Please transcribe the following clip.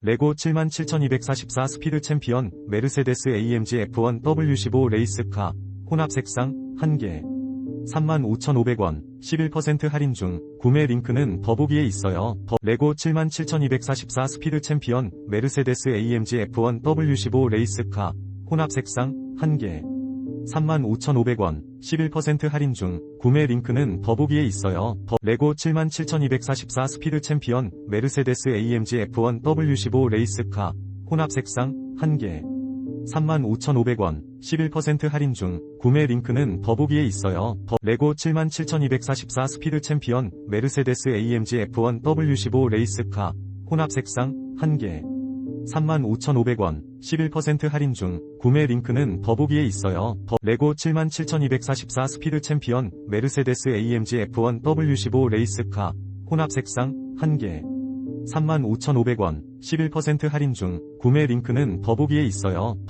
레고 77,244 스피드 챔피언 메르세데스 AMG F1 W15 레이스카 혼합 색상 1개 35,500원 11% 할인 중 구매 링크는 더보기에 있어요. 더 레고 77,244 스피드 챔피언 메르세데스 AMG F1 W15 레이스카 혼합 색상 1개 35,500원 11% 할인 중 구매 링크는 더보기에 있어요. 더 레고 77,244 스피드 챔피언 메르세데스 AMG F1 W15 레이스카 혼합 색상 1개 35,500원 11% 할인 중 구매 링크는 더보기에 있어요. 더 레고 77,244 스피드 챔피언 메르세데스 AMG F1 W15 레이스카 혼합 색상 1개 35,500원 11% 할인 중 구매 링크는 더보기에 있어요. 더 레고 77,244 스피드 챔피언 메르세데스 AMG F1 W15 레이스카 혼합 색상 1개 35,500원 11% 할인 중 구매 링크는 더보기에 있어요. 더